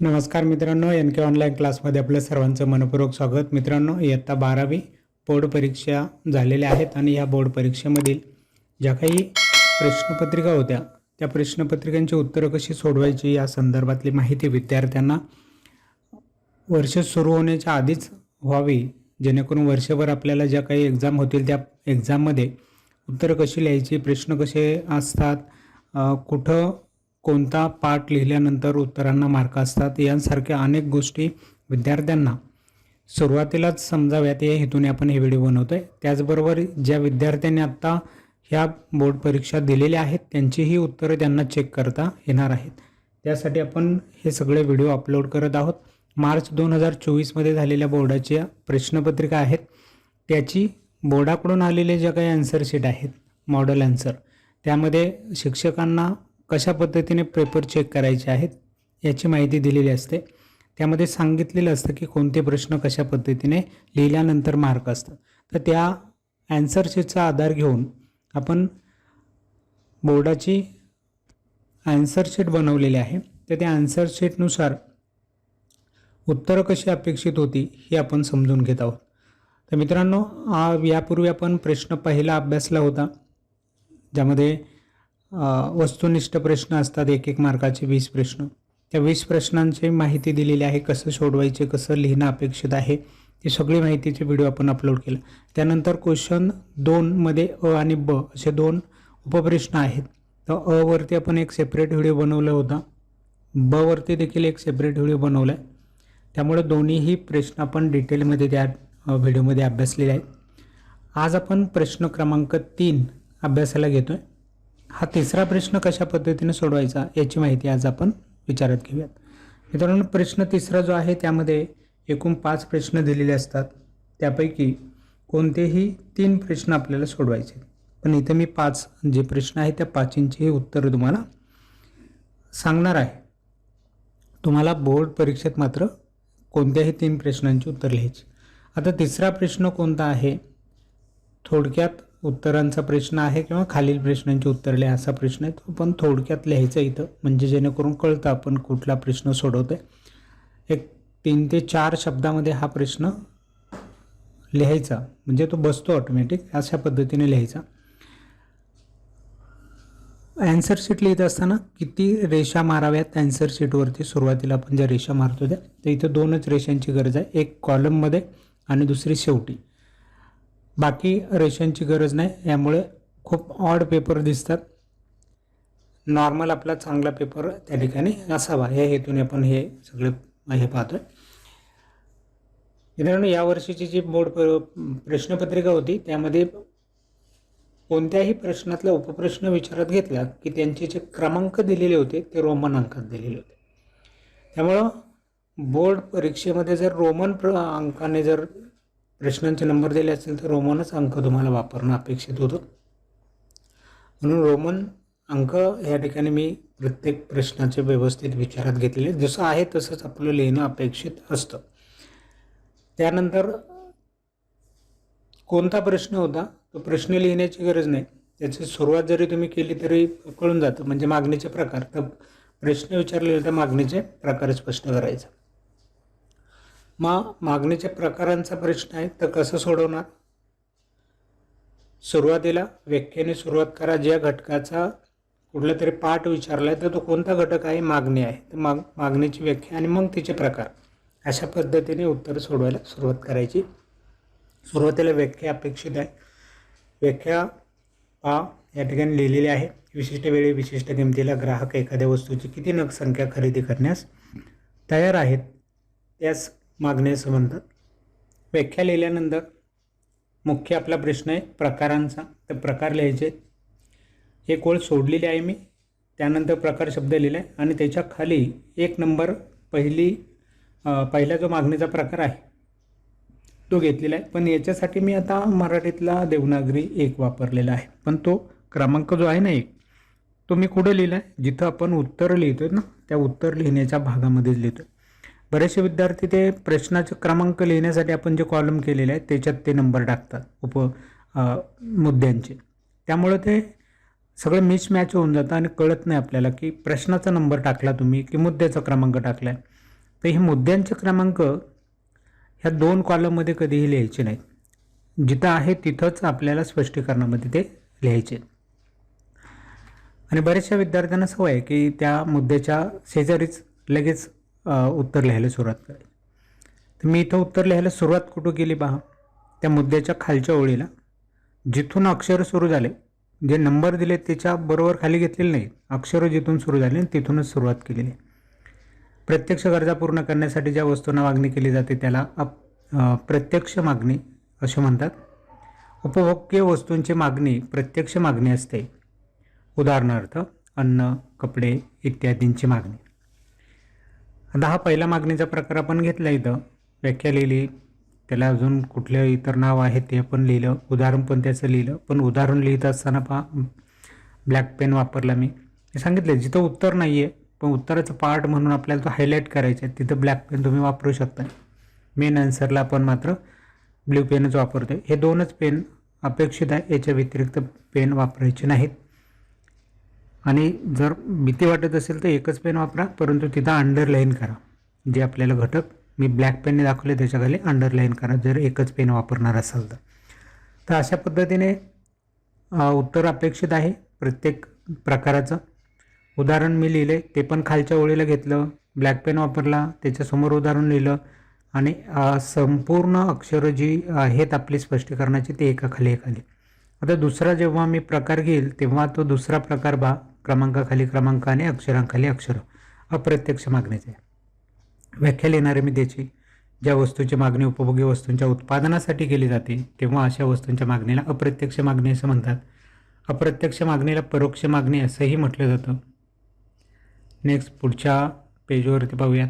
नमस्कार मित्रांनो एन के ऑनलाईन क्लासमध्ये आपलं सर्वांचं मनपूर्वक स्वागत. मित्रांनो इयत्ता बारावी बोर्ड परीक्षा झालेल्या आहेत आणि या बोर्ड परीक्षेमधील ज्या काही प्रश्नपत्रिका होत्या त्या प्रश्नपत्रिकांची उत्तरं कशी सोडवायची या संदर्भातली माहिती विद्यार्थ्यांना वर्ष सुरू होण्याच्या आधीच व्हावी जेणेकरून वर्षभर आपल्याला ज्या काही एक्झाम होतील त्या एक्झाममध्ये उत्तरं कशी लिहायची प्रश्न कसे असतात कुठं कोणता पाठ लिहिल्यानंतर उत्तरांना मार्क असतात यांसारख्या अनेक गोष्टी विद्यार्थ्यांना सुरुवातीलाच समजाव्यात. या हेतूने आपण हे व्हिडिओ बनवतो आहे त्याचबरोबर ज्या विद्यार्थ्यांनी आत्ता ह्या बोर्ड परीक्षा दिलेल्या आहेत त्यांचीही उत्तरं त्यांना चेक करता येणार आहेत. त्यासाठी आपण हे सगळे व्हिडिओ अपलोड करत आहोत. मार्च दोन हजार चोवीसमध्ये झालेल्या बोर्डाच्या प्रश्नपत्रिका आहेत. त्याची बोर्डाकडून आलेले ज्या काही आन्सर शीट आहेत मॉडेल आन्सर त्यामध्ये शिक्षकांना कशा पद्धतीने पेपर चेक करायचे आहेत याची माहिती दिलेली असते. त्यामध्ये सांगितलेलं असतं की कोणते प्रश्न कशा पद्धतीने लिहिल्यानंतर मार्क असतात. तर त्या ॲन्सर शीटचा आधार घेऊन आपण बोर्डाची ॲन्सर शीट बनवलेली आहे. तर त्या ॲन्सर शीटनुसार उत्तरं कशी अपेक्षित होती ही आपण समजून घेत आहोत. तर मित्रांनो यापूर्वी आपण प्रश्न पहिला अभ्यासला होता ज्यामध्ये वस्तुनिष्ठ प्रश्न असतात एक एक मार्काचे वीस प्रश्न. त्या वीस प्रश्नांची माहिती दिलेली आहे कसं सोडवायचे कसं लिहिणं अपेक्षित आहे ती सगळी माहितीचे व्हिडिओ आपण अपलोड केला. त्यानंतर क्वेश्चन दोनमध्ये अ आणि ब असे दोन उपप्रश्न आहेत. तर अ वरती आपण एक सेपरेट व्हिडिओ बनवला होता. ब वरती देखील एक सेपरेट व्हिडिओ बनवला आहे त्यामुळे दोन्हीही प्रश्न आपण डिटेलमध्ये त्या व्हिडिओमध्ये अभ्यासलेले आहेत. आज आपण प्रश्न क्रमांक तीन अभ्यासाला घेतो आहे हा तिसरा प्रश्न कशा पद्धतीने सोडवायचा याची माहिती आज आपण विचारात घेऊयात. मित्रांनो प्रश्न तिसरा जो आहे त्यामध्ये एकूण पाच प्रश्न दिलेले असतात. त्यापैकी कोणतेही तीन प्रश्न आपल्याला सोडवायचे पण इथं मी पाच जे प्रश्न आहेत त्या पाचींची उत्तरं तुम्हाला सांगणार आहे. तुम्हाला बोर्ड परीक्षेत मात्र कोणत्याही तीन प्रश्नांची उत्तर लिहायची. आता तिसरा प्रश्न कोणता आहे? थोडक्यात उत्तरांचा प्रश्न आहे किंवा खालील प्रश्नांची उत्तर लिहा असा प्रश्न आहे. तो पण थोडक्यात लिहायचा इथं. म्हणजे जेणेकरून कळतं आपण कुठला प्रश्न सोडवतो आहे एक तीन ते चार शब्दामध्ये हा प्रश्न लिहायचा. म्हणजे तो बसतो ऑटोमॅटिक अशा पद्धतीने लिहायचा. ॲन्सर शीट लिहित असताना किती रेषा माराव्यात ॲन्सर शीटवरती सुरुवातीला आपण ज्या रेषा मारतो त्या तर इथं दोनच रेषांची गरज आहे. एक कॉलममध्ये आणि दुसरी शेवटी. बाकी रेषांची गरज नाही. यामुळे खूप ऑड पेपर दिसतात. नॉर्मल आपला चांगला पेपर त्या ठिकाणी असावा. या हेतूने आपण हे सगळे हे पाहतोय. मित्रांनो यावर्षीची जी बोर्ड प्रश्नपत्रिका होती त्यामध्ये कोणत्याही प्रश्नातला उपप्रश्न विचारात घेतला की त्यांचे जे क्रमांक दिलेले होते ते रोमन अंकात दिलेले होते. त्यामुळं बोर्ड परीक्षेमध्ये जर रोमन प्र अंकाने जर प्रश्नांचे नंबर दिले असेल तर रोमनच अंक तुम्हाला वापरणं अपेक्षित होतं. म्हणून रोमन अंक या ठिकाणी मी प्रत्येक प्रश्नाचे व्यवस्थित विचारात घेतलेले. जसं आहे तसंच आपलं लिहिणं अपेक्षित असतं. त्यानंतर कोणता प्रश्न होता? तो प्रश्न लिहिण्याची गरज नाही. त्याची सुरुवात जरी तुम्ही केली तरी कळून जातं. म्हणजे मागणीचे प्रकार. तर प्रश्न विचारलेले तर मागणीचे प्रकार स्पष्ट करायचा. मा मागणीच्या प्रकारांचा प्रश्न आहे तर कसं सोडवणार? सुरुवातीला व्याख्याने सुरुवात करा. ज्या घटकाचा कुठला तरी पाठ विचारला आहे तर तो कोणता घटक आहे? मागणी आहे. तर माग मागणीची व्याख्या आणि मग तिचे प्रकार. अशा पद्धतीने उत्तर सोडवायला सुरुवात करायची. सुरुवातीला व्याख्या अपेक्षित आहे. व्याख्या पा या ठिकाणी लिहिलेली आहे. विशिष्ट वेळी विशिष्ट किमतीला ग्राहक एखाद्या वस्तूची किती नग संख्या खरेदी करण्यास तयार आहेत? त्यास मागणे असं व्याख्या लिहिल्यानंतर मुख्य आपला प्रश्न आहे प्रकारांचा. तर प्रकार लिहायचे एक ओळ सोडलेली आहे मी. त्यानंतर प्रकार शब्द लिहिला आहे आणि त्याच्याखाली एक नंबर पहिली पहिला जो मागणीचा प्रकार आहे तो घेतलेला आहे. पण याच्यासाठी मी आता मराठीतला देवनागरी एक वापरलेला आहे. पण तो क्रमांक जो आहे ना एक तो मी कुठं लिहिला आहे जिथं आपण उत्तर लिहितो ना त्या उत्तर लिहिण्याच्या भागामध्येच लिहितो बरेचसे विद्यार्थी ते प्रश्नाचे क्रमांक लिहिण्यासाठी आपण जे कॉलम केलेले आहे त्याच्यात ते नंबर टाकतात उप मुद्द्यांचे. त्यामुळे ते सगळं मिसमॅच होऊन जातं आणि कळत नाही आपल्याला की प्रश्नाचा नंबर टाकला तुम्ही की मुद्द्याचा क्रमांक टाकला आहे तर हे मुद्द्यांचे क्रमांक ह्या दोन कॉलममध्ये कधीही लिहायचे नाहीत. जिथं आहे तिथंच आपल्याला स्पष्टीकरणामध्ये ते लिहायचे. आणि बऱ्याचशा विद्यार्थ्यांना सवय आहे की त्या मुद्द्याच्या शेजारीच लगेच उत्तर लिहायला सुरुवात करायची. तर मी इथं उत्तर लिहायला सुरुवात कुठं केली पहा? त्या मुद्द्याच्या खालच्या ओळीला. जिथून अक्षर सुरू झाले जे नंबर दिले त्याच्या बरोबर खाली घेतलेले नाही अक्षरं जिथून सुरू झाले आणि तिथूनच सुरुवात केलेली आहे. प्रत्यक्ष गरजा पूर्ण करण्यासाठी ज्या वस्तूंना मागणी केली जाते त्याला अप प्रत्यक्ष मागणी असे म्हणतात. उपभोग्य वस्तूंची मागणी प्रत्यक्ष मागणी असते. उदाहरणार्थ अन्न कपडे इत्यादींची मागणी. आता हा पहिला मागणीचा प्रकार आपण घेतला इथं. व्याख्या लिहिली. त्याला अजून कुठले इतर नाव आहे ते पण लिहिलं. उदाहरण पण त्याचं लिहिलं. पण उदाहरण लिहित असताना पहा. ब्लॅक पेन वापरला मी. हे सांगितलं जिथं उत्तर नाही आहे पण उत्तराचं पार्ट म्हणून आपल्याला तो हायलाईट करायचा आहे तिथं ब्लॅक पेन तुम्ही वापरू शकता. मेन आन्सरला आपण मात्र ब्ल्यू पेनच वापरतो हे दोनच पेन अपेक्षित आहे. याच्या व्यतिरिक्त पेन वापरायचे नाहीत. आणि जर भीती वाटत असेल तर एकच पेन वापरा परंतु तिथं अंडरलाईन करा. जे आपल्याला घटक मी ब्लॅक पेनने दाखवले त्याच्याखाली अंडरलाईन करा जर एकच पेन वापरणार असाल तर. तर अशा पद्धतीने उत्तर अपेक्षित आहे प्रत्येक प्रकाराचं. उदाहरण मी लिहिले ते पण खालच्या ओळीला घेतलं ब्लॅक पेन वापरला त्याच्यासमोर उदाहरण लिहिलं आणि संपूर्ण अक्षरं जी आहेत आपली स्पष्टीकरणाची ते एकाखाली एकाली आता दुसरा जेव्हा मी प्रकार घेईल तेव्हा तो दुसरा प्रकार बा क्रमांकाखाली क्रमांक आणि अक्षरांखाली अक्षर अप्रत्यक्ष मागणीचे. व्याख्या लिहिणारे मी त्याची ज्या वस्तूची मागणी उपभोगी वस्तूंच्या उत्पादनासाठी केली जाते तेव्हा अशा वस्तूंच्या मागणीला अप्रत्यक्ष मागणी असं म्हणतात. अप्रत्यक्ष मागणीला परोक्ष मागणी असंही म्हटलं जातं. नेक्स्ट पुढच्या पेजवरती पाहूयात.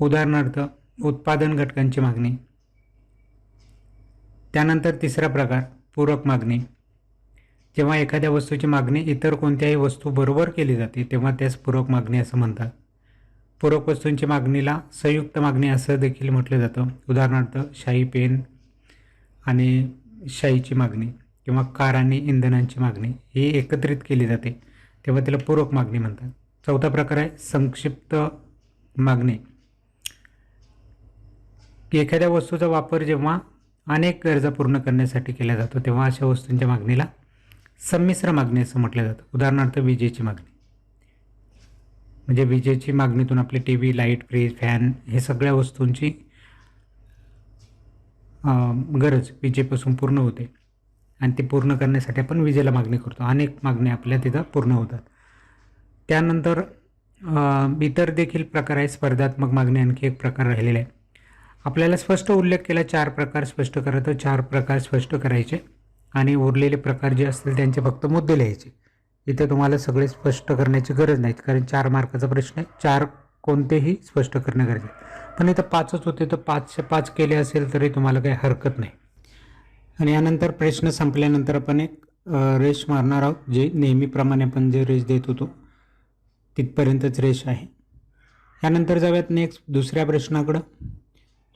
उदाहरणार्थ उत्पादन घटकांची मागणी. त्यानंतर तिसरा प्रकार पूरक मागणी. जेव्हा एखाद्या वस्तूची मागणी इतर कोणत्याही वस्तू बरोबर केली जाते तेव्हा त्यास पूरक मागणी असं म्हणतात. पूरक वस्तूंची मागणीला संयुक्त मागणी असं देखील म्हटलं जातं. उदाहरणार्थ शाई पेन आणि शाईची मागणी किंवा कार आणि इंधनांची मागणी ही एकत्रित केली जाते तेव्हा त्याला पूरक मागणी म्हणतात. चौथा प्रकार आहे संक्षिप्त मागणी. की एखाद्या वस्तूचा वापर जेव्हा अनेक गरजा पूर्ण करण्यासाठी केला जातो तेव्हा अशा वस्तूंच्या मागणीला संमिश्र मागणी असं म्हटलं जातं. उदाहरणार्थ विजेची मागणी. म्हणजे विजेची मागणीतून आपले T V light fridge fan हे सगळ्या वस्तूंची गरज विजेपासून पूर्ण होते. आणि ती पूर्ण करण्यासाठी आपण विजेला मागणी करतो. अनेक मागण्या आपल्या तिथं पूर्ण होतात. त्यानंतर इतर देखील प्रकार आहे स्पर्धात्मक मागणी आणखी एक प्रकार राहिलेला आहे. आपल्याला स्पष्ट उल्लेख केला चार प्रकार स्पष्ट करा तर चार प्रकार स्पष्ट करायचे. आणि उरलेले प्रकार जे असतील त्यांचे फक्त मुद्दे लिहायचे. इथे तुम्हाला सगळे स्पष्ट करण्याची गरज नाही कारण चार मार्काचा प्रश्न आहे. चार कोणतेही स्पष्ट करणं गरजेचं आहे. पण इथं पाचच होते तर पाचशे पाच केले असेल तरी तुम्हाला काही हरकत नाही. आणि यानंतर प्रश्न संपल्यानंतर आपण एक रेश रेष मारणार आहोत जे नेहमीप्रमाणे आपण जे रेष देत होतो तिथपर्यंतच रेष आहे. यानंतर जाऊयात नेक्स्ट दुसऱ्या प्रश्नाकडं.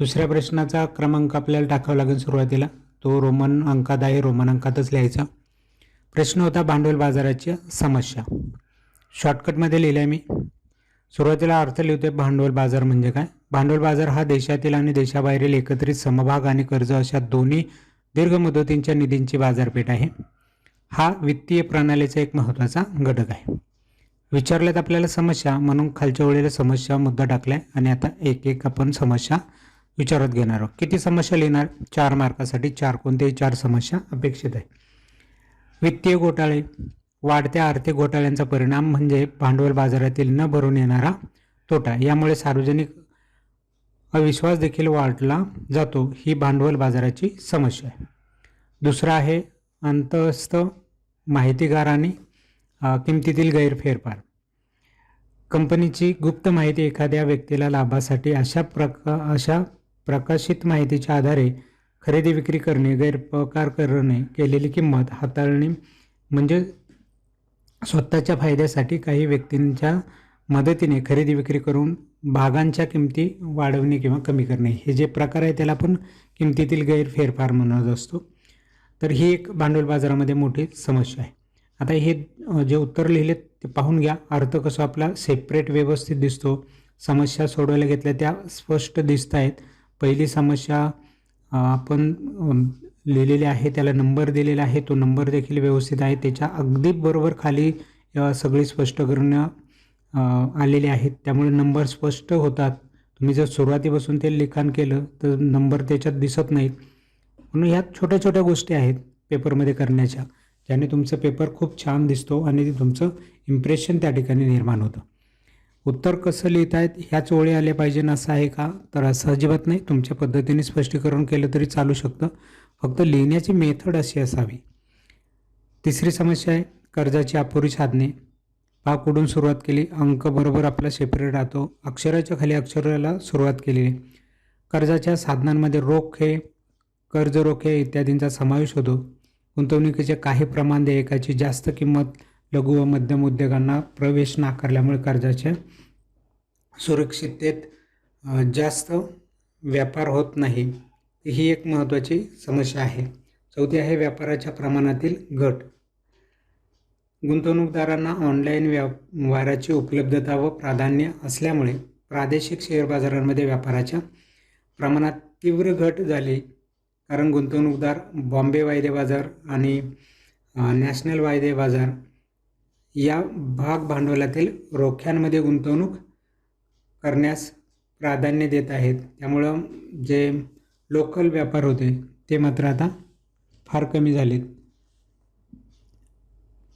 दुसऱ्या प्रश्नाचा क्रमांक आपल्याला टाकावा लागेल सुरुवातीला. तो रोमन अंकात आहे रोमन अंकातच लिहायचा. प्रश्न होता भांडवल बाजाराची समस्या. शॉर्टकटमध्ये लिहिलं आहे मी. सुरुवातीला अर्थ लिहितोय भांडवल बाजार म्हणजे काय? भांडवल बाजार हा देशातील आणि देशाबाहेरील एकत्रित समभाग आणि कर्ज अशा दोन्ही दीर्घ मुदतींच्या निधींची बाजारपेठ आहे. हा वित्तीय प्रणालीचा एक महत्त्वाचा घटक आहे. विचारल्यात आपल्याला समस्या म्हणून खालच्या ओळीला समस्या मुद्दा टाकलाय आणि आता एक एक आपण समस्या विचारत घेणार आहोत. किती समस्या लिहिणार? चार मार्कासाठी चार. कोणत्याही चार समस्या अपेक्षित आहे. वित्तीय घोटाळे वाढत्या आर्थिक घोटाळ्यांचा परिणाम म्हणजे भांडवल बाजारातील न भरून येणारा तोटा. यामुळे सार्वजनिक अविश्वास देखील वाढला जातो. ही भांडवल बाजाराची समस्या आहे. दुसरा आहे अंतस्थ माहितीगार आणि किमतीतील गैरफेरफार. कंपनीची गुप्त माहिती एखाद्या व्यक्तीला लाभासाठी अशा प्रका अशा प्रकाशित माहितीच्या आधारे खरेदी विक्री करणे गैरप्रकार करणे केलेली किंमत हाताळणे म्हणजे स्वतःच्या फायद्यासाठी काही व्यक्तींच्या मदतीने खरेदी विक्री करून भागांच्या किमती वाढवणे किंवा कमी करणे. हे जे प्रकार आहे त्याला आपण किमतीतील गैरफेरफार म्हणत असतो. तर ही एक भांडवल बाजारामध्ये मोठी समस्या आहे. आता हे जे उत्तर लिहिले ते पाहून घ्या. अर्थ कसं आपला सेपरेट व्यवस्थित दिसतो. समस्या सोडवायला घेतल्या त्या स्पष्ट दिसत आहेत. पहिली समस्या आपण लिहिलेली आहे त्याला नंबर दिलेला आहे तो नंबर देखील व्यवस्थित आहे. त्याच्या अगदी बरोबर खाली सगळी स्पष्टीकरण अ, आलेली आहेत त्यामुळे नंबर स्पष्ट होतात. तुम्ही जर सुरुवातीपासून ते लिखाण केलं तर नंबर त्याच्यात दिसत नाहीत. म्हणून ह्या छोट्या छोट्या गोष्टी आहेत पेपरमध्ये करण्याच्या ज्याने तुमचं पेपर खूप छान दिसतो आणि तुमचं इम्प्रेशन त्या ठिकाणी निर्माण होतं. उत्तर कसं लिहित आहेत ह्याच ओळी आल्या पाहिजे असं आहे का? तर असं अजिबात नाही. तुमच्या पद्धतीने स्पष्टीकरण केलं तरी चालू शकतं. फक्त लिहिण्याची मेथड अशी असावी. तिसरी समस्या आहे कर्जाची अपुरी साधने. पहा कुठून सुरुवात केली अंक बरोबर आपला सेपरेट राहतो. अक्षराच्या खाली अक्षराला सुरुवात केलेली. कर्जाच्या साधनांमध्ये रोखे कर्ज रोखे इत्यादींचा समावेश होतो. गुंतवणुकीचे काही प्रमाण देयकाची जास्त किंमत लघु व मध्यम उद्योगांना प्रवेश नाकारल्यामुळे कर्जाच्या सुरक्षिततेत जास्त व्यापार होत नाही. ही एक महत्त्वाची समस्या आहे. चौथी आहे व्यापाराच्या प्रमाणातील घट. गुंतवणूकदारांना ऑनलाईन व्यवहाराची उपलब्धता व प्राधान्य असल्यामुळे प्रादेशिक शेअर बाजारांमध्ये व्यापाराच्या प्रमाणात तीव्र घट झाली. कारण गुंतवणूकदार बॉम्बे वायदे बाजार आणि नॅशनल वायदे बाजार या भाग भांडवलातील रोख्यांमध्ये गुंतवणूक करण्यास प्राधान्य देत आहेत. त्यामुळं जे लोकल व्यापार होते ते मात्र आता फार कमी झालेत.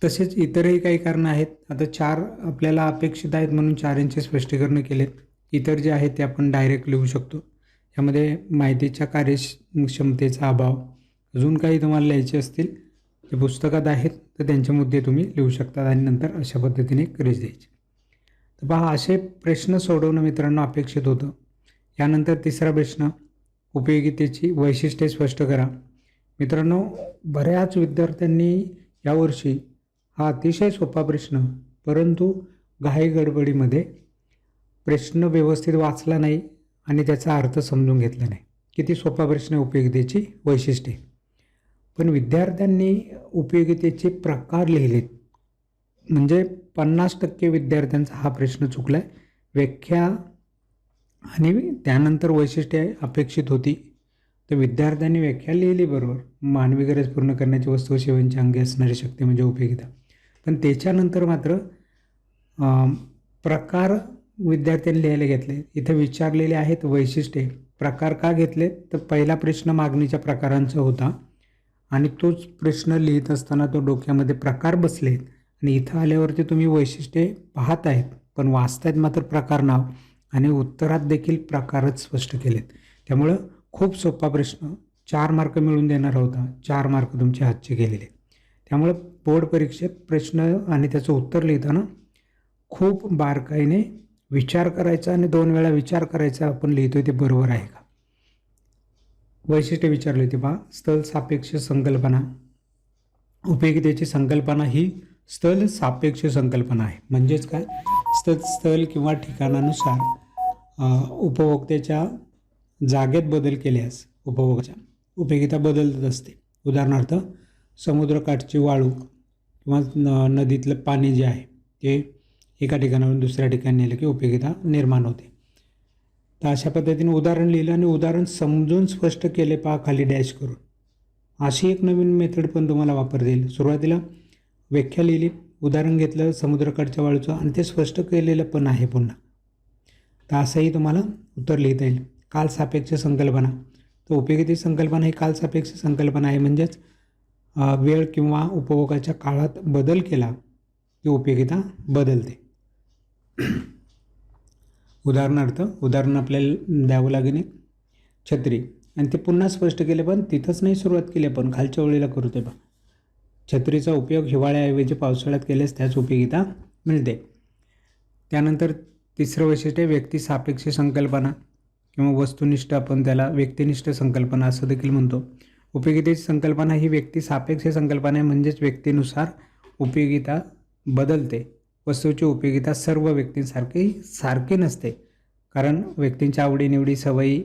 तसेच इतरही काही कारणं आहेत. आता चार आपल्याला अपेक्षित आहेत म्हणून चार यांचे स्पष्टीकरण केलेत. इतर जे आहेत ते आपण डायरेक्ट लिहू शकतो. यामध्ये माहितीच्या कार्यक्षमतेचा अभाव अजून काही तुम्हाला लिहायचे असतील जे पुस्तकात आहेत तर त्यांचे मुद्दे तुम्ही लिहू शकतात आणि नंतर अशा पद्धतीने क्रेज द्यायची. तर पहा असे प्रश्न सोडवणं मित्रांनो अपेक्षित होतं. यानंतर तिसरा प्रश्न उपयोगितेची वैशिष्ट्ये स्पष्ट करा. मित्रांनो बऱ्याच विद्यार्थ्यांनी यावर्षी हा अतिशय सोपा प्रश्न परंतु घाई गडबडीमध्ये प्रश्न व्यवस्थित वाचला नाही आणि त्याचा अर्थ समजून घेतला नाही. किती सोपा प्रश्न आहे उपयोगितेची वैशिष्ट्ये. पण विद्यार्थ्यांनी उपयोगितेचे प्रकार लिहिलेत. म्हणजे पन्नास टक्के विद्यार्थ्यांचा हा प्रश्न चुकला आहे व्याख्या आणि त्यानंतर वैशिष्ट्ये अपेक्षित होती. तर विद्यार्थ्यांनी व्याख्या लिहिली बरोबर. मानवी गरज पूर्ण करण्याची वस्तू सेवांची अंगी असणारी शक्ती म्हणजे उपयोगिता. पण त्याच्यानंतर मात्र प्रकार विद्यार्थ्यांनी लिहायला घेतले. इथं विचारलेले आहेत वैशिष्ट्ये. प्रकार का घेतले तर पहिला प्रश्न मागणीच्या प्रकारांचा होता. आणि तोच प्रश्न लिहित असताना तो डोक्यामध्ये प्रकार बसलेत. आणि इथं आल्यावरती तुम्ही वैशिष्ट्ये पाहत आहेत पण वाचतायत मात्र प्रकार नाव आणि उत्तरात देखील प्रकारच स्पष्ट केलेत. त्यामुळं खूप सोपा प्रश्न. चार मार्क मिळून देणार होता. चार मार्क तुमचे हातचे गेलेले. त्यामुळं बोर्ड परीक्षेत प्रश्न आणि त्याचं उत्तर लिहिताना खूप बारकाईने विचार करायचा आणि दोन वेळा विचार करायचा आपण लिहितोय ते बरोबर आहे का? वैशिष्ट्य विचारले होते पहा स्थल सापेक्ष संकल्पना. उपयोगितेची संकल्पना ही स्थल सापेक्ष संकल्पना आहे. म्हणजेच काय? स्थल स्थल किंवा ठिकाणानुसार उपभोक्त्याच्या जागेत बदल केल्यास उपभोगाच्या उपयोगिता बदलत असते. उदाहरणार्थ समुद्रकाठची वाळू किंवा न नदीतलं पाणी जे आहे ते एका ठिकाणावरून दुसऱ्या ठिकाणी नेलं की उपयोगिता निर्माण होते. तर अशा पद्धतीने उदाहरण लिहिलं आणि उदाहरण समजून स्पष्ट केले पहा खाली डॅश करून. अशी एक नवीन मेथड पण तुम्हाला वापरता येईल सुरुवातीला व्याख्या लिहिली उदाहरण घेतलं समुद्रकडच्या वाळूचं आणि ते स्पष्ट केलेलं पण आहे पुन्हा. तर असंही तुम्हाला उत्तर लिहिता येईल. काल सापेक्ष संकल्पना. तर उपयोगिती संकल्पना ही काल सापेक्ष संकल्पना आहे. म्हणजेच वेळ किंवा उपभोगाच्या काळात बदल केला की उपयोगिता बदलते. उदाहरणार्थ उदाहरण आपल्याला द्यावं लागेल एक. छत्री. आणि ते पुन्हा स्पष्ट केले पण तिथंच नाही सुरुवात केली आपण खालच्या ओळीला करू ते पण छत्रीचा उपयोग हिवाळ्याऐवजी पावसाळ्यात केल्यास त्याच उपयोगिता मिळते. त्यानंतर तिसरं वैशिष्ट्य व्यक्ती सापेक्ष संकल्पना किंवा वस्तुनिष्ठ आपण त्याला व्यक्तिनिष्ठ संकल्पना असं देखील म्हणतो. उपयोगितेची संकल्पना ही व्यक्ती सापेक्ष संकल्पना आहे म्हणजेच व्यक्तीनुसार उपयोगिता बदलते. वस्तूची उपयोगिता सर्व व्यक्तींसारखी सारखी नसते. कारण व्यक्तींच्या आवडीनिवडी सवयी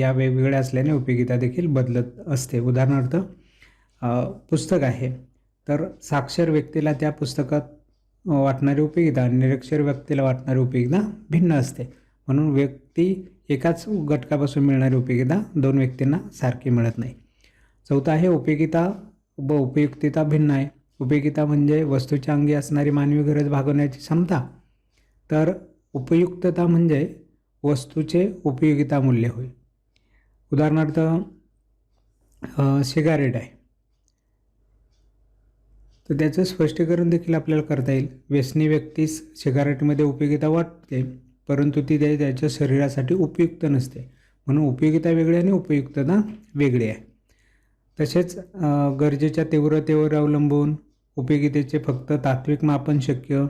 या वेगवेगळ्या असल्याने उपयोगिता देखील बदलत असते. उदाहरणार्थ पुस्तक आहे. तर साक्षर व्यक्तीला त्या पुस्तकात वाटणारी उपयोगिता निरक्षर व्यक्तीला वाटणारी उपयोगिता भिन्न असते. म्हणून व्यक्ती एकाच घटकापासून मिळणारी उपयोगिता दोन व्यक्तींना सारखी मिळत नाही. चौथा आहे उपयोगिता व उपयुक्तता भिन्न आहे. उपयोगिता म्हणजे वस्तूच्या अंगी असणारी मानवी गरज भागवण्याची क्षमता. तर उपयुक्तता म्हणजे वस्तूचे उपयोगिता मूल्य होय. उदाहरणार्थ सिगारेट आहे. तर त्याचं स्पष्टीकरण देखील आपल्याला करता येईल. व्यसनी व्यक्तीस सिगारेटमध्ये उपयोगिता वाटते परंतु ती त्याच्या शरीरासाठी उपयुक्त नसते. म्हणून उपयोगिता वेगळी आणि उपयुक्तता वेगळी आहे. तसेच गरजेच्या तीव्रतेवर अवलंबून उपयोगितेचे फक्त तात्विक मापन शक्य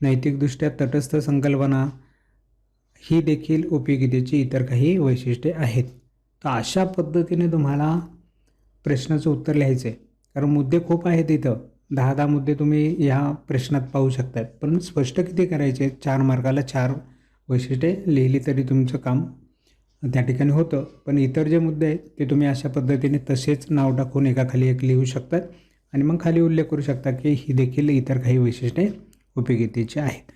नैतिकदृष्ट्या तटस्थ संकल्पना ही देखील उपयोगितेची इतर काही वैशिष्ट्ये आहेत. तर अशा पद्धतीने तुम्हाला प्रश्नाचं उत्तर लिहायचं आहे. कारण मुद्दे खूप आहेत इथं. दहा दहा मुद्दे तुम्ही ह्या प्रश्नात पाहू शकतात पण स्पष्ट किती करायचे? चार मार्काला चार वैशिष्ट्ये लिहिली तरी तुमचं काम त्या ठिकाणी होतं. पण इतर जे मुद्दे आहेत ते तुम्ही अशा पद्धतीने तसेच नाव टाकून एकाखाली एक लिहू शकतात. आणि मग खाली उल्लेख करू शकता की ही देखील इतर काही वैशिष्ट्ये उपयोगितेची आहेत.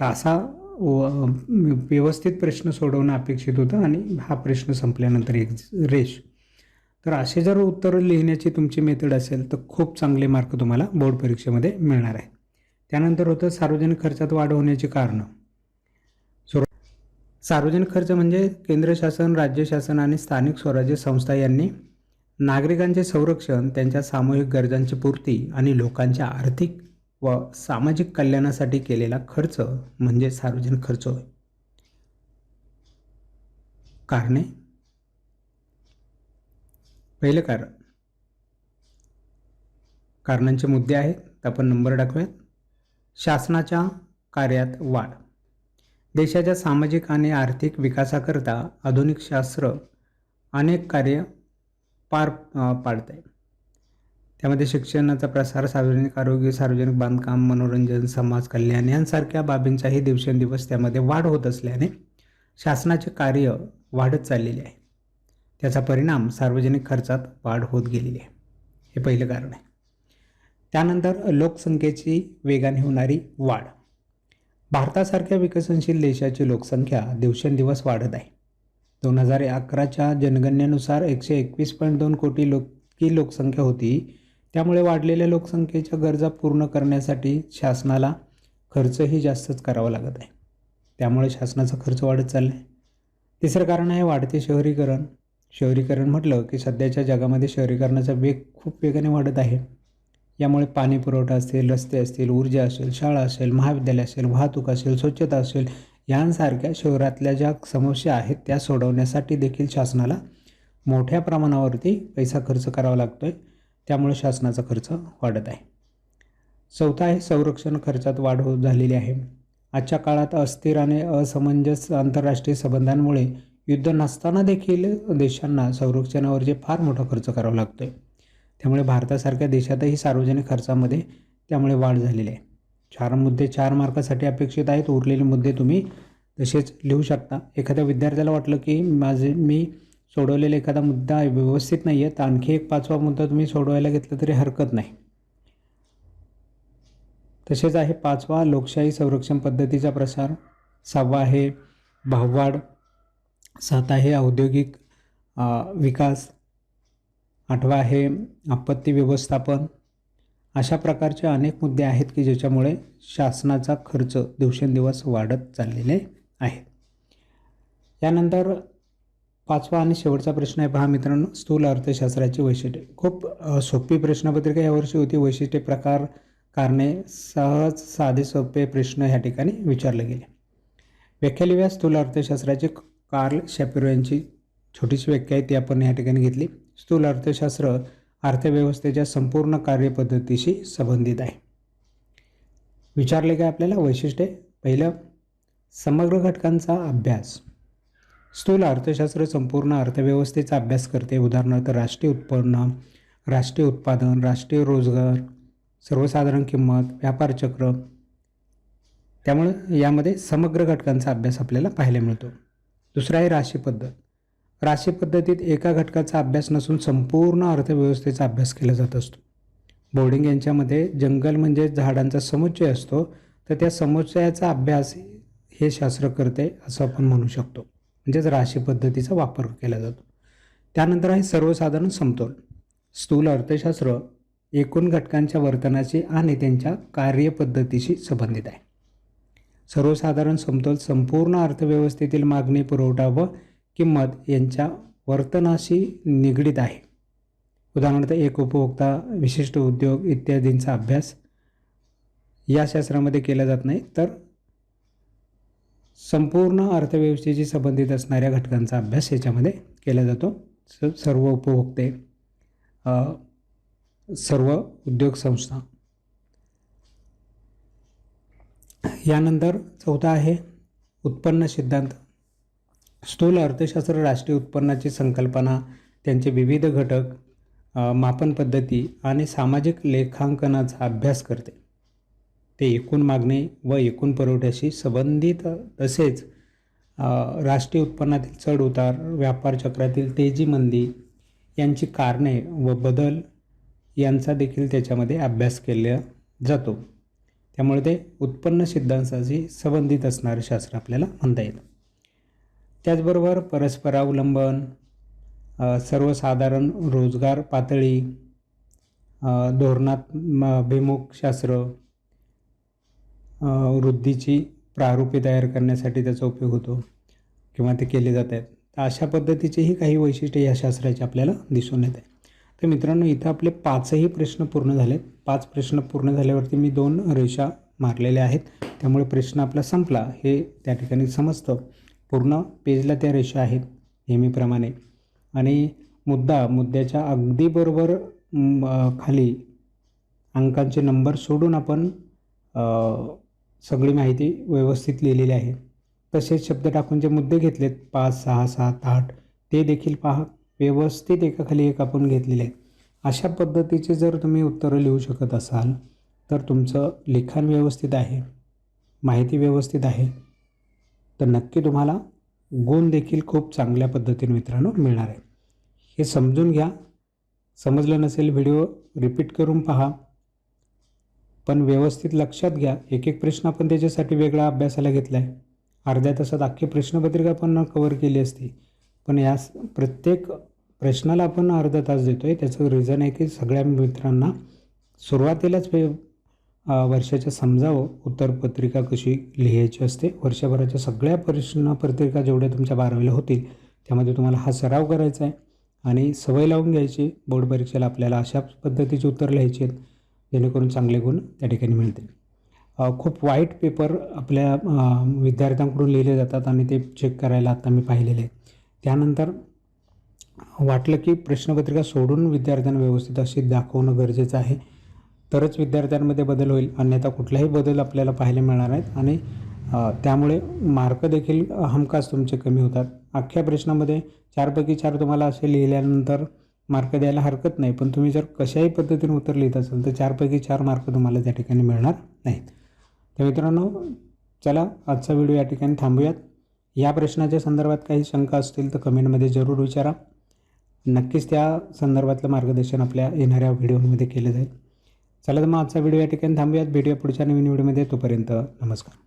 तर असा व- व्यवस्थित प्रश्न सोडवणं अपेक्षित होतं आणि हा प्रश्न संपल्यानंतर एक रेश तर असे जर उत्तरं लिहिण्याची तुमची मेथड असेल तर खूप चांगले मार्क तुम्हाला बोर्ड परीक्षेमध्ये मिळणार आहे त्यानंतर होतं सार्वजनिक खर्चात वाढ होण्याची कारणं. सार्वजनिक खर्च म्हणजे केंद्र शासन राज्य शासन आणि स्थानिक स्वराज्य संस्था यांनी नागरिकांचे संरक्षण त्यांच्या सामूहिक गरजांची पूर्ती आणि लोकांच्या आर्थिक व सामाजिक कल्याणासाठी केलेला खर्च म्हणजे सार्वजनिक खर्च होय. कारणे? पहिलं कारण कारणांचे मुद्दे आहेत आपण नंबर टाकूयात शासनाच्या कार्यात वाढ. देशाच्या सामाजिक आणि आर्थिक विकासाकरता आधुनिक शास्त्र अनेक कार्य पार पाडत आहे त्यामध्ये शिक्षणाचा प्रसार सार्वजनिक आरोग्य सार्वजनिक बांधकाम मनोरंजन समाज कल्याण यांसारख्या बाबींचाही दिवसेंदिवस त्यामध्ये वाढ होत असल्याने शासनाचे कार्य वाढत चाललेले आहे. त्याचा परिणाम सार्वजनिक खर्चात वाढ होत गेलेली आहे. हे पहिलं कारण आहे. त्यानंतर लोकसंख्येची वेगाने होणारी वाढ. भारतासारख्या विकसनशील देशाची लोकसंख्या दिवसेंदिवस वाढत आहे. दोन हजार अकराच्या जनगणनेनुसार एकशे एकवीस पॉईंट दोन कोटी लोक की लोकसंख्या होती. त्यामुळे वाढलेल्या लोकसंख्येच्या गरजा पूर्ण करण्यासाठी शासनाला खर्चही जास्तच करावा लागत आहे. त्यामुळे शासनाचा खर्च वाढत चालला आहे तिसरं कारण आहे वाढते शहरीकरण. शहरीकरण म्हटलं की सध्याच्या जगामध्ये शहरीकरणाचा वेग खूप वेगाने वाढत आहे. यामुळे पाणी पुरवठा असेल रस्ते असतील ऊर्जा असेल शाळा असेल महाविद्यालय असेल वाहतूक असेल स्वच्छता असेल यांसारख्या शहरातल्या ज्या समस्या आहेत त्या सोडवण्यासाठी देखील शासनाला मोठ्या प्रमाणावरती पैसा खर्च करावा लागतो आहे त्यामुळे शासनाचा खर्च वाढत आहे. चौथा आहे संरक्षण खर्चात वाढ होत झालेली आहे. आजच्या काळात अस्थिर आणि असमंजस आंतरराष्ट्रीय संबंधांमुळे युद्ध नसताना देखील देशांना संरक्षणावरचे फार मोठा खर्च करावा लागतो आहे त्यामुळे भारतासारख्या देशातही सार्वजनिक खर्चामध्ये त्यामुळे वाढ झालेली आहे. चार मुद्दे चार मार्कासाठी अपेक्षित आहेत. उरलेले मुद्दे तुम्ही तसेच लिहू शकता. एखाद्या विद्यार्थ्याला वाटलं की माझे मी सोडवलेला एखादा मुद्दा व्यवस्थित नाही आहे तर आणखी एक पाचवा मुद्दा तुम्ही सोडवायला घेतला तरी हरकत नाही. तसेच आहे पाचवा लोकशाही संरक्षण पद्धतीचा प्रसार. सहावा आहे भाववाढ. सात आहे औद्योगिक विकास. आठवा आहे आपत्ती व्यवस्थापन. अशा प्रकारचे अनेक मुद्दे आहेत की ज्याच्यामुळे शासनाचा खर्च दिवसेंदिवस वाढत चाललेले आहेत. यानंतर पाचवा आणि शेवटचा प्रश्न आहे पहा मित्रांनो स्थूल अर्थशास्त्राची वैशिष्ट्ये. खूप सोपी प्रश्नपत्रिका यावर्षी होती. वैशिष्ट्ये प्रकार कारणे सहज साधे सोपे प्रश्न ह्या ठिकाणी विचारले गेले. व्याख्या स्थूल अर्थशास्त्राचे कार्ल शॅपिरो यांची छोटीशी व्याख्या आहे ती आपण या ठिकाणी घेतली. स्थूल अर्थशास्त्र अर्थव्यवस्थेच्या संपूर्ण कार्यपद्धतीशी संबंधित आहे. विचारले काय आपल्याला? वैशिष्ट्ये. पहिलं समग्र घटकांचा अभ्यास. स्थूल अर्थशास्त्र संपूर्ण अर्थव्यवस्थेचा अभ्यास करते. उदाहरणार्थ राष्ट्रीय उत्पन्न राष्ट्रीय उत्पादन राष्ट्रीय रोजगार सर्वसाधारण किंमत व्यापार चक्र. त्यामुळे यामध्ये समग्र घटकांचा अभ्यास आपल्याला पाहायला मिळतो. दुसरा आहे राशी पद्धत. राशी पद्धतीत एका घटकाचा अभ्यास नसून संपूर्ण अर्थव्यवस्थेचा अभ्यास केला जात असतो. बोर्डिंग यांच्यामध्ये जंगल म्हणजे झाडांचा समुच्चय असतो तर त्या समुच्चयाचा अभ्यास हे शास्त्र करते असं आपण म्हणू शकतो. म्हणजेच राशी पद्धतीचा वापर केला जातो. त्यानंतर आहे सर्वसाधारण समतोल. स्थूल अर्थशास्त्र एकूण घटकांच्या वर्तनाशी आणि त्यांच्या कार्यपद्धतीशी संबंधित आहे. सर्वसाधारण समतोल संपूर्ण अर्थव्यवस्थेतील मागणी पुरवठा व किंमत यांच्या वर्तनाशी निगडीत आहे. उदाहरणार्थ एक उपभोक्ता विशिष्ट उद्योग इत्यादींचा अभ्यास या शास्त्रामध्ये केला जात नाही तर संपूर्ण अर्थव्यवस्थेशी संबंधित असणाऱ्या घटकांचा अभ्यास याच्यामध्ये केला जातो. स सर्व उपभोक्ते सर्व उद्योग संस्था. यानंतर चौथा आहे उत्पन्न सिद्धांत. स्थूल अर्थशास्त्र राष्ट्रीय उत्पन्नाची संकल्पना त्यांचे विविध घटक मापन पद्धती आणि सामाजिक लेखांकनाचा अभ्यास करते. ते एकूण मागणी व एकूण पुरवठ्याशी संबंधित तसेच राष्ट्रीय उत्पन्नातील चढ उतार व्यापार चक्रातील तेजी मंदी यांची कारणे व बदल यांचा देखील त्याच्यामध्ये अभ्यास केला जातो. त्यामुळे ते उत्पन्न सिद्धांताशी संबंधित असणारे शास्त्र आपल्याला म्हणता येतं. त्याचबरोबर परस्परावलंबन सर्वसाधारण रोजगार पातळी अ, अभिमुख शास्त्र वृद्धीची प्रारूपे तयार करण्यासाठी त्याचा उपयोग होतो किंवा ते केले जात आहेत. तर अशा पद्धतीचेही काही वैशिष्ट्य या शास्त्राचे आपल्याला दिसून येत आहे तर मित्रांनो इथं आपले पाचही प्रश्न पूर्ण झाले पाच प्रश्न पूर्ण झाल्यावरती मी दोन रेषा मारलेल्या आहेत. त्यामुळे प्रश्न आपला संपला. हे त्या ठिकाणी समजतं. पूर्ण पेजला त्या रेषा आहेत नेहमीप्रमाणे. आणि मुद्दा मुद्द्याच्या अगदी बरोबर खाली अंकांचे नंबर सोडून आपण सगळी माहिती व्यवस्थित लिहिलेली आहे. तसेच शब्द टाकून जे मुद्दे घेतलेत पाच सहा सात आठ ते देखील पहा. व्यवस्थित एकाखाली एक आपण घेतलेले आहेत. अशा पद्धतीचे जर तुम्ही उत्तरं लिहू शकत असाल तर तुमचं लिखाण व्यवस्थित आहे माहिती व्यवस्थित आहे. तर नक्की तुम्हाला गुण देखील खूप चांगल्या पद्धतीने मित्रांनो मिळणार आहे. हे समजून घ्या. समजलं नसेल व्हिडिओ रिपीट करून पहा. पण व्यवस्थित लक्षात घ्या. एक एक प्रश्न आपण त्याच्यासाठी वेगळा अभ्यासाला घेतला आहे अर्ध्या तासात अख्खी प्रश्नपत्रिका पण कवर केली असती. पण या प्रत्येक प्रश्नाला आपण अर्धा तास देतो आहे त्याचं रिझन आहे की सगळ्या मित्रांना सुरुवातीलाच वे वर्षाच्या समजावं उत्तरपत्रिका कशी लिहायची असते वर्षभराच्या सगळ्या प्रश्नपत्रिका जेवढ्या तुमच्या बारावीला होतील त्यामध्ये तुम्हाला हा सराव करायचा आहे. आणि सवय लावून घ्यायची बोर्ड परीक्षेला आपल्याला अशा पद्धतीचे उत्तर लिहायचे आहेत जेणेकरून चांगले गुण त्या ठिकाणी मिळतील. खूप वाईट पेपर आपल्या विद्यार्थ्यांकडून लिहिले जातात आणि ते चेक करायला आता मी पाहिलेले आहे त्यानंतर वाटलं की प्रश्नपत्रिका सोडून विद्यार्थ्यांना व्यवस्थित अशी दाखवणं गरजेचं आहे. तरच विद्यार्थ्यांमध्ये बदल होईल. अन्यथा कुठलाही बदल आपल्याला पाहायला मिळणार नाहीत. आणि त्यामुळे मार्क देखील हमखास तुमचे कमी होतात. अख्ख्या प्रश्नामध्ये चारपैकी चार तुम्हाला असे लिहिल्यानंतर मार्क द्यायला हरकत नाही. पण तुम्ही जर कशाही पद्धतीने उत्तर लिहित असाल तर चारपैकी चार मार्क तुम्हाला त्या ठिकाणी मिळणार नाहीत. तर मित्रांनो चला आजचा व्हिडिओ या ठिकाणी थांबूयात. या प्रश्नाच्या संदर्भात काही शंका असतील तर कमेंटमध्ये जरूर विचारा. नक्कीच त्या संदर्भातलं मार्गदर्शन आपल्या येणाऱ्या व्हिडिओमध्ये केलं जाईल. चला तर मग आजचा व्हिडिओ या ठिकाणी थांबूयात. भेटूया पुढच्या नवीन व्हिडिओमध्ये. तोपर्यंत नमस्कार.